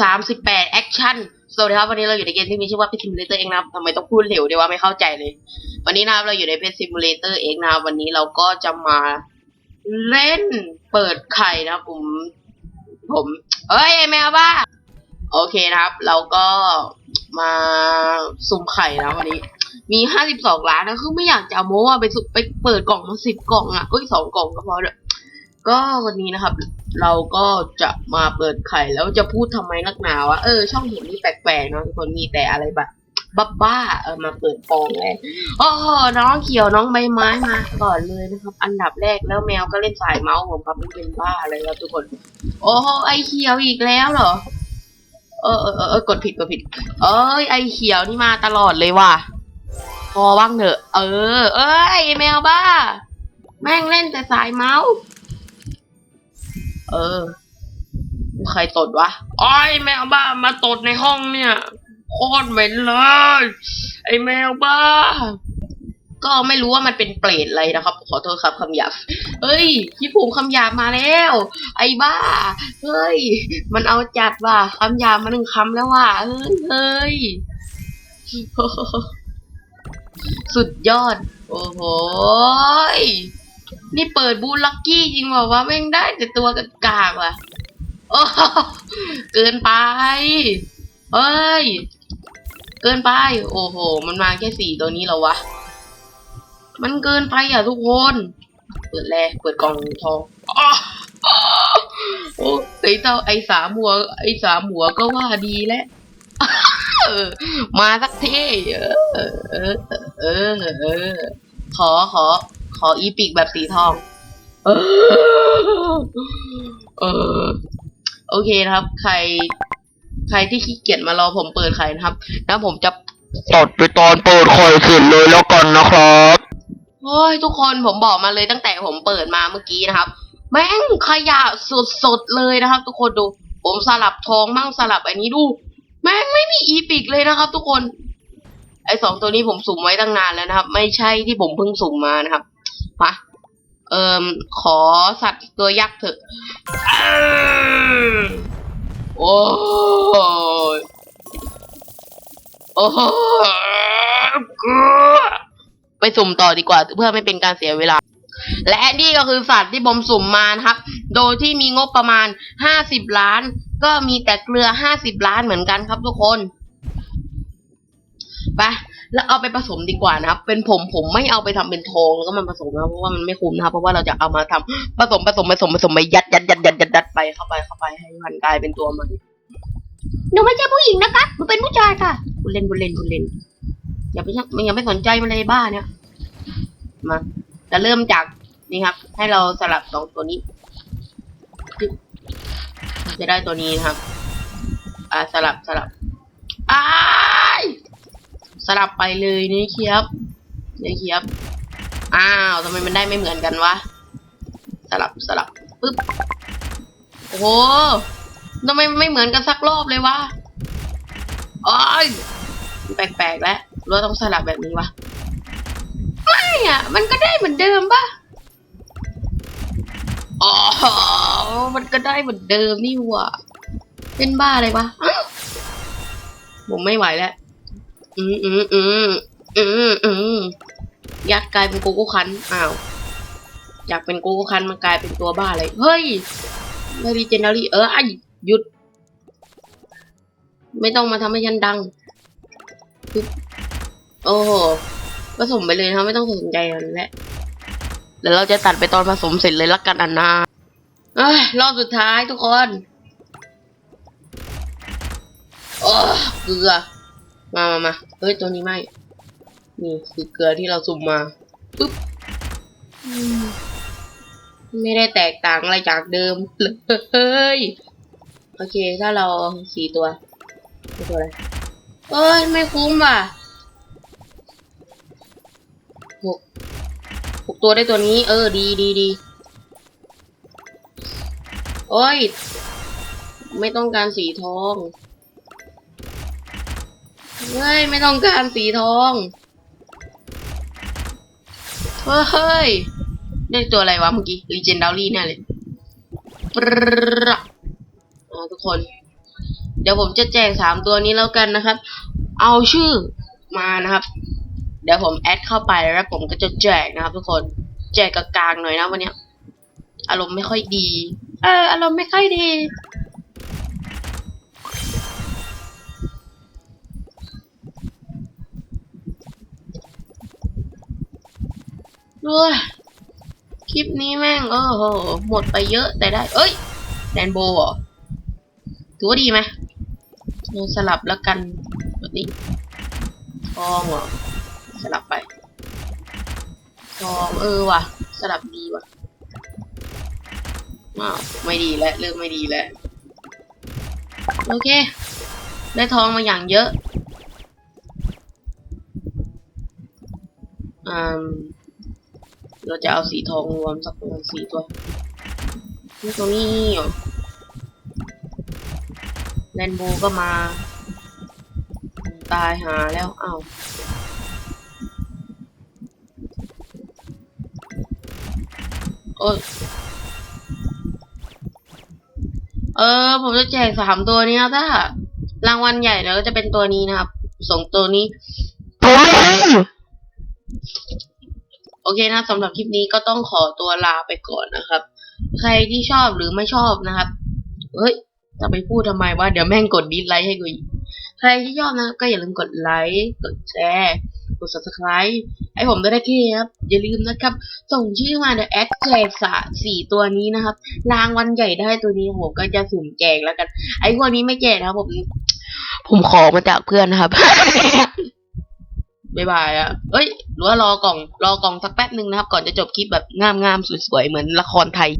สามสิบแปดแอคชั่นสวัสดีครับวันนี้เราอยู่ในเกมที่มีชื่อว่า Pet Simulator เองนะครับทำไมต้องพูดเร็วเดี๋ยวว่าไม่เข้าใจเลย วันนี้นะครับเราอยู่ใน Pet Simulator เองนะครับวันนี้เราก็จะมาเล่นเปิดไข่นะผม ผมเอ้ยแมวบ้า โอเคนะครับ เราก็มาสุ่มไข่นะวันนี้ มีห้าสิบสองล้านนะคือไม่อยากจะโม้ว่าไปสุไปเปิดกล่องมาสิบกล่องอะเอ้ยสองกล่องก็พอเถอ ก็วันนี้นะครับ เราก็จะมาเปิดไข่แล้วจะพูดทำไมนักหนาวะเออช่องเห็นนี่แปลกๆเนาะทุกคนมีแต่อะไรแบบบ้าๆเออมาเปิดฟองเลยโอ้โน้องเขียวน้องใบไม้มาก่อนเลยนะครับ อันดับแรกแล้วแมวก็เล่นสายเมาส์ผมครับเป็นบ้าอะไรครับทุกคน โอ้โหไอเขียวอีกแล้วเหรอเออเออเออกดผิดกดผิด เอ้ยไอเขียวนี่มาตลอดเลยว่ะพอบ้างเถอะ เออ เอ้ยไอแมวบ้า แม่งเล่นแต่สายเมาส์ เออ ใครตดวะอ้อยแมวบ้ามาตดในห้องเนี่ย โคตรเหม็นเลย ไอ้แมวบ้า ก็ไม่รู้ว่ามันเป็นเปรตอะไรนะครับ ขอโทษครับคำหยาบเฮ้ยพี่ภูมิคำหยาบมาแล้ว ไอ้บ้า เฮ้ย มันเอาจัดว่ะคำหยาบมาหนึ่งคำแล้วว่ะเฮ้ยเฮ้ยสุดยอด โอ้โห นี่เปิดบูลักกี้จริงว่ะว่าแม่งได้แต่ตัวกกากว่ะโอ้โหเกินไปเฮ้ย เกินไป โอ้โห มันมาแค่สี่ตัวนี้เหรอวะ มันเกินไปอะทุกคน เปิดแรกเปิดกล่องทองโอ้ไอเจ้าไอสามหัว ไอสามหัวก็ว่าดีแล้วมาสักทีเออเออเออเออขอขอ ออีปิกแบบสีทอง เออ เออ โอเคนะครับ ใคร ใครที่ขี้เกียจมารอผมเปิดไข่นะครับแล้วผมจะตัดไปตอนเปิดไข่เสร็จเลยแล้วกันนะครับโอ้ยทุกคนผมบอกมาเลยตั้งแต่ผมเปิดมาเมื่อกี้นะครับ แม่งขยะสดๆเลยนะครับ ทุกคนดู ผมสลับทองมั่งสลับอันนี้ดู แม่งไม่มีอีปิกเลยนะครับ ทุกคนไอสองตัวนี้ผมสุ่มไว้ตั้งนานแล้วนะครับ ไม่ใช่ที่ผมเพิ่งสุ่มมานะครับ มาเอิมขอสัตว์ตัวยักษ์เถอะอ้าวโอ้ยโอ้ยกลัวไปสุ่มต่อดีกว่าเพื่อไม่เป็นการเสียเวลา และนี่ก็คือสัตว์ที่ผมสุ่มมานะครับ โดยที่มีงบประมาณห้าสิบล้าน ก็มีแต่เกลือห้าสิบล้านเหมือนกันครับทุกคน ไป แล้วเอาไปผสมดีกว่านะครับ เป็นผมผมไม่เอาไปทำเป็นทองแล้วก็มันผสมนะเพราะว่ามันไม่คุ้มนะครับเพราะว่าเราจะเอามาทำผสมผสมผสมผสมไปยัดยัดยัดยัดยัดยัดไปเข้าไปเข้าไปให้มันกลายเป็นตัวมันหนูไม่ใช่ผู้หญิงนะคะหนูเป็นผู้ชายค่ะบุเล่นบุเล่นบุเล่นอย่าไปชักอย่าไปสนใจมันเลยบ้าเนี่ยมาจะเริ่มจากนี่ครับ ให้เราสลับสองตัวนี้จะได้ตัวนี้นะครับ อ่าสลับสลับอ้า สลับไปเลยนี่เคียบนี่เคียบอ้าวทำไมมันได้ไม่เหมือนกันวะ สลับสลับปึ๊บโอ้โหทำไมไม่เหมือนกันสักรอบเลยวะอ้ยแปลกๆแล้วเราต้องสลับแบบนี้วะไม่อะ มันก็ได้เหมือนเดิมปะอ๋อ มันก็ได้เหมือนเดิมนี่วะเป็นบ้าอะไรวะผมไม่ไหวแล้ว อืมอืมอืมอืมอืมยักษ์กลายเป็นโกโก้คันอ้าว อยากเป็นโกโก้คันมันกลายเป็นตัวบ้าอะไรเฮ้ยไม่ดีเจนารี่เออไอหยุด ไม่ต้องมาทำให้ฉันดัง โอ้โหผสมไปเลยนะไม่ต้องสนใจมันแหละเดี๋ยวเราจะตัดไปตอนผสมเสร็จเลยละกันอันนาเอ้ยรอบสุดท้ายทุกคนโอ้เกลือ มามามาเฮ้ย ตัวนี้ไม่ นี่คือเกลือที่เราสุ่มมาปุ๊บไม่ได้แตกต่างอะไรจากเดิมเลยโอเค ถ้าเราสี่ตัวตัวอะไรเอ้ย ไม่คุ้มว่ะหกหกตัวได้ตัวนี้ เออ ดีดีดีโอ้ย ไม่ต้องการสีทอง เฮ้ยไม่ต้องการสีทอง เฮ้ยได้ตัวอะไรวะเมื่อกี้ Legendary แน่เลยปรทุกคน เดี๋ยวผมจะแจกสามตัวนี้แล้วกันนะครับ เอาชื่อมานะครับ เดี๋ยวผมแอดเข้าไปแล้วผมก็จะแจกนะครับ ทุกคน แจกกลางๆหน่อยนะวันนี้ อารมณ์ไม่ค่อยดี เออ อารมณ์ไม่ค่อยดี ด้วยคลิปนี้แม่งโอ้โหหมดไปเยอะแต่ได้ เอ้ย แดนโบว์เหรอถือว่าดีไหมสลับแล้วกันแบบนี้ทองเหรอสลับไปทองเออว่ะ สลับดีว่ะอ้าวไม่ดีแล้วเริ่มไม่ดีแล้วโอเค ได้ทองมาอย่างเยอะ อืม เราจะเอาสีทองรวมสักประมาณสี่ตัวนี่ตัวนี้เหรอแรนโบก็มา ตายหาแล้วเอ้าโอ้ยเออ ผมจะแจกสามตัวนี้นะถ้ารางวัลใหญ่แล้วก็จะเป็นตัวนี้นะครับสองตัวนี้ผม โอเคนะสำหรับคลิปนี้ก็ต้องขอตัวลาไปก่อนนะครับ ใครที่ชอบหรือไม่ชอบนะครับ เฮ้ย จะไปพูดทำไมวะเดี๋ยวแม่งกดดิสไลค์ให้กูอีก ใครที่ชอบนะก็อย่าลืมกดไลค์ กดแชร์ กด subscribe ให้ผมด้วยนะครับ อย่าลืมนะครับ ส่งชื่อมาเดี๋ยวแอดแจกสาสี่ตัวนี้นะครับ รางวัลใหญ่ได้ตัวนี้ผมก็จะสุ่มแจกแล้วกัน ไอ้พวกนี้ไม่แจกนะครับผม ผมขอมาจากเพื่อนนะครับ บายบายอะเอ้ย หรือว่ารอกล่อง รอกล่องสักแป๊บหนึ่งนะครับ ก่อนจะจบคลิปแบบงามๆสวยๆ เหมือนละครไทย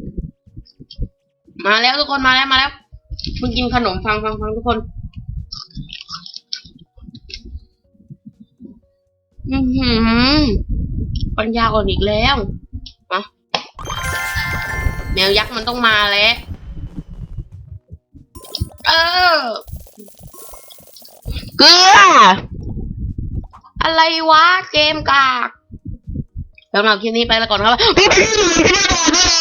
มาแล้วทุกคนมาแล้วมาแล้วเพิ่งกินขนมฟังฟังฟังทุกคน อือหือปัญญาอ่อนอีกแล้วมาแมวยักษ์มันต้องมาแล้ว เออ เกลือ อะไรวะเกมกากสำหรับคลิปนี้ไปแล้วก่อนครับ